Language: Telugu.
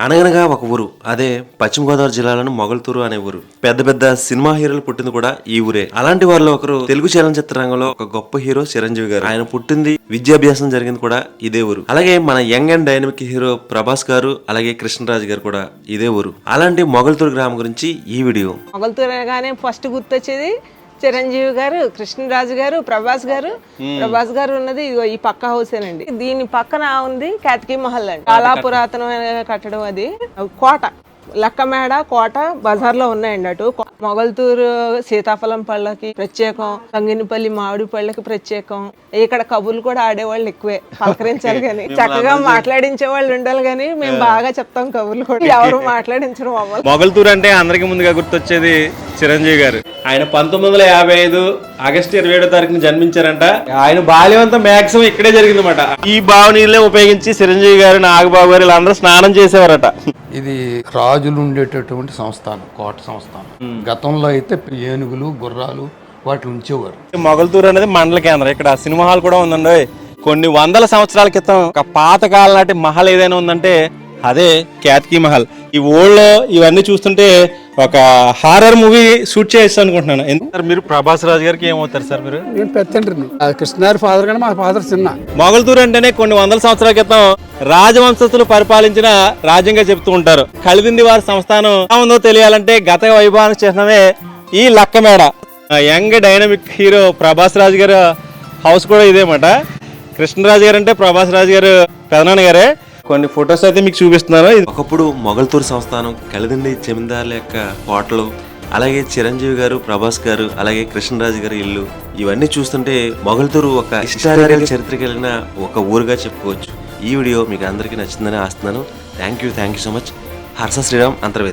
అనగనగా ఒక ఊరు. అదే పశ్చిమ గోదావరి జిల్లాలోని మొగల్తూరు అనే ఊరు. పెద్ద పెద్ద సినిమా హీరోలు పుట్టింది కూడా ఈ ఊరే. అలాంటి వారిలో ఒకరు తెలుగు చలనచిత్ర రంగంలో ఒక గొప్ప హీరో చిరంజీవి గారు. ఆయన పుట్టింది విద్యాభ్యాసం జరిగింది కూడా ఇదే ఊరు. అలాగే మన young and dynamic hero Prabhas garu అలాగే కృష్ణరాజు గారు కూడా ఇదే ఊరు. అలాంటి మొగల్తూరు గ్రామం గురించి ఈ వీడియో. మొగలుతూరగానే ఫస్ట్ గుర్తొచ్చేది చిరంజీవి గారు కృష్ణరాజు గారు ప్రభాస్ గారు. ప్రభాస్ గారు ఉన్నది ఇదిగో ఈ పక్క హౌసేనండి దీని పక్కన ఉంది కేతకీ మహల్ అండి. చాలా పురాతనమైన కట్టడం అది. కోట లక్కమేడ కోట బజార్లో ఉన్నాయండి అటు. మొగల్తూరు సీతాఫలం పళ్ళకి ప్రత్యేకం తంగినిపల్లి మామిడి పళ్ళకి ప్రత్యేకం. ఇక్కడ కబుర్లు కూడా ఆడేవాళ్ళు ఎక్కువే. పలకరించాలి కానీ. చక్కగా మాట్లాడించే వాళ్ళు ఉండాలి కానీ మేము బాగా చెప్తాం కబుర్లు కూడా. ఎవరు మాట్లాడించరు మమ్మల్ని. మొగల్తూర్ అంటే అందరికి ముందుగా గుర్తొచ్చేది చిరంజీవి గారు. ఆయన పంతొమ్మిది వందల యాభై ఐదు ఆగస్టు ఇరవై ఏడో తారీఖున జన్మించారంట. ఆయన బాల్యం అంతా మాక్సిమం ఇక్కడే జరిగిందన్నమాట. ఈ బావనీళ్ళే ఉపయోగించి చిరంజీవి గారు నాగబాబు గారు వీళ్ళందరూ స్నానం చేసేవారట. ఇది రాజులు ఉండేటటువంటి సంస్థానం కోట సంస్థానం. గతంలో అయితే ఏనుగులు గుర్రాలు వాటిని ఉంచేవారు. మొగల్తూర్ అనేది మండల కేంద్రం. ఇక్కడ సినిమా హాల్ కూడా ఉందండి. కొన్ని వందల సంవత్సరాల క్రితం ఒక పాతకాలం నాటి మహల్ ఏదైనా ఉందంటే అదే క్యాత్కీ మహల్. ఈ ఊళ్ళో ఇవన్నీ చూస్తుంటే ఒక హారర్ మూవీ షూట్ చేస్తాను అనుకుంటున్నాను. ఎందుకు సార్ మీరు ప్రభాస్ రాజు గారికి ఏమవుతారు సార్ మీరు? నేను పెద్దండ్రిని కృష్ణారి ఫాదర్ కానీ మా ఫాదర్ చిన్న. మొగల్తూరు అంటేనే కొన్ని వందల సంవత్సరాల క్రితం రాజవంశస్థులు పరిపాలించిన రాజ్యంగా చెప్తూ ఉంటారు. కలిదింది వారి సంస్థానం ఎలా ఉందో తెలియాలంటే గత వైభవానికి చిహ్నమే ఈ లక్కమేడ young dynamic hero Prabhas Raju garu house కూడా ఇదేమాట. కృష్ణరాజు గారు అంటే ప్రభాస్ రాజు గారు పెదనాన్న గారే. కొన్ని ఫొటోస్ అయితే మీకు చూపిస్తున్నాను. ఇది ఒకప్పుడు మొగల్తూరు సంస్థానం కలిదండి జమీందారుల యొక్క కోటలు అలాగే చిరంజీవి గారు ప్రభాస్ గారు అలాగే కృష్ణరాజు గారి ఇల్లు ఇవన్నీ చూస్తుంటే మొగల్తూరు ఒక హిస్టారికల్ చరిత్ర కలిగిన ఒక ఊరుగా చెప్పుకోవచ్చు. ఈ వీడియో మీకు అందరికీ నచ్చిందని ఆస్తున్నాను thank you thank you so much Harsha Sriram Antarvedi.